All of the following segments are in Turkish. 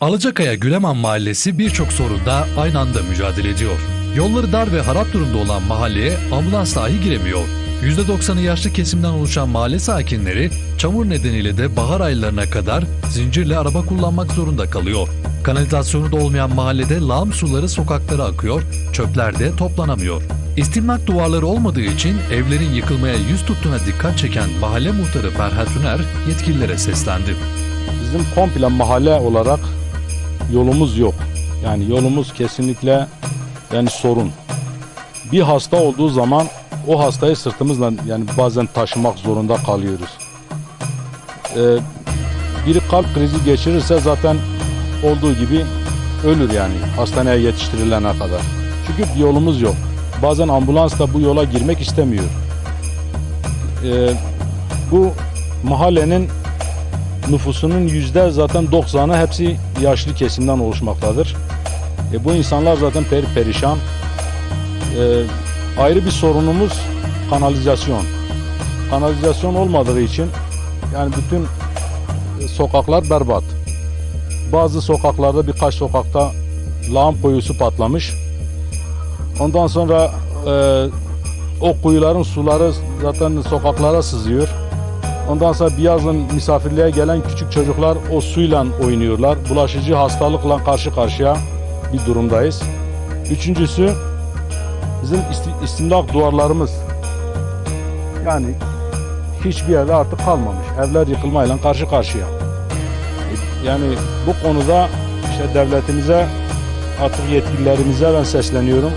Alacakaya Güleman Mahallesi birçok sorunda aynı anda mücadele ediyor. Yolları dar ve harap durumda olan mahalleye ambulans dahi giremiyor. %90'ı yaşlı kesimden oluşan mahalle sakinleri çamur nedeniyle de bahar aylarına kadar zincirle araba kullanmak zorunda kalıyor. Kanalizasyonu da olmayan mahallede lağım suları sokaklara akıyor, çöpler de toplanamıyor. İstimlak duvarları olmadığı için evlerin yıkılmaya yüz tuttuğuna dikkat çeken mahalle muhtarı Ferhat Üner yetkililere seslendi. Bizim komple mahalle olarak yolumuz yok. Yani yolumuz kesinlikle yani sorun. Bir hasta olduğu zaman o hastayı sırtımızla yani bazen taşımak zorunda kalıyoruz. Ee, biri kalp krizi geçirirse zaten olduğu gibi ölür yani hastaneye yetiştirilene kadar. Çünkü yolumuz yok. Bazen ambulans da bu yola girmek istemiyor. Ee, bu mahallenin nüfusunun yüzde zaten 90'ı hepsi yaşlı kesimden oluşmaktadır. E, bu insanlar zaten per perişan. E, ayrı bir sorunumuz kanalizasyon. Kanalizasyon olmadığı için yani bütün e, sokaklar berbat. Bazı sokaklarda birkaç sokakta lağım kuyusu patlamış. Ondan sonra e, o kuyuların suları zaten sokaklara sızıyor. Ondan sonra bir yazın misafirliğe gelen küçük çocuklar o suyla oynuyorlar. Bulaşıcı hastalıkla karşı karşıya bir durumdayız. Üçüncüsü bizim isti- istimlak duvarlarımız. Yani hiçbir yerde artık kalmamış. Evler yıkılmayla karşı karşıya. Yani bu konuda işte devletimize artık yetkililerimize ben sesleniyorum.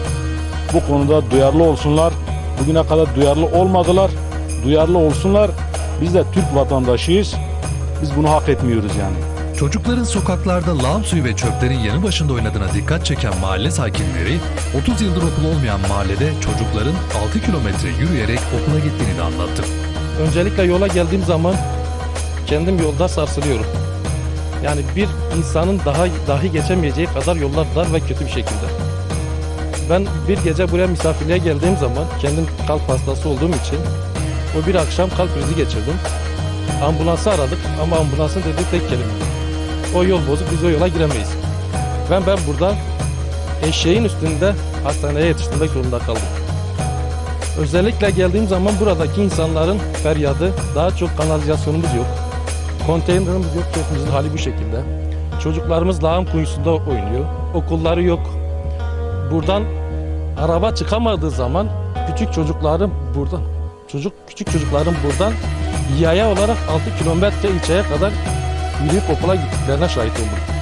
Bu konuda duyarlı olsunlar. Bugüne kadar duyarlı olmadılar. Duyarlı olsunlar. Biz de Türk vatandaşıyız. Biz bunu hak etmiyoruz yani. Çocukların sokaklarda lağım suyu ve çöplerin yanı başında oynadığına dikkat çeken mahalle sakinleri, 30 yıldır okul olmayan mahallede çocukların 6 kilometre yürüyerek okula gittiğini de anlattı. Öncelikle yola geldiğim zaman kendim yolda sarsılıyorum. Yani bir insanın daha dahi geçemeyeceği kadar yollar dar ve kötü bir şekilde. Ben bir gece buraya misafirliğe geldiğim zaman kendim kalp hastası olduğum için o bir akşam kalp krizi geçirdim. Ambulansı aradık ama ambulansın dediği tek kelime. O yol bozuk biz o yola giremeyiz. Ben ben burada eşeğin üstünde hastaneye yetiştirmek zorunda kaldım. Özellikle geldiğim zaman buradaki insanların feryadı daha çok kanalizasyonumuz yok. Konteynerimiz yok. Hepimizin hali bu şekilde. Çocuklarımız lağım kuyusunda oynuyor. Okulları yok. Buradan araba çıkamadığı zaman küçük çocukların buradan çocuk küçük çocukların buradan yaya olarak 6 kilometre ilçeye kadar yürüyüp okula gittiklerine şahit oldum.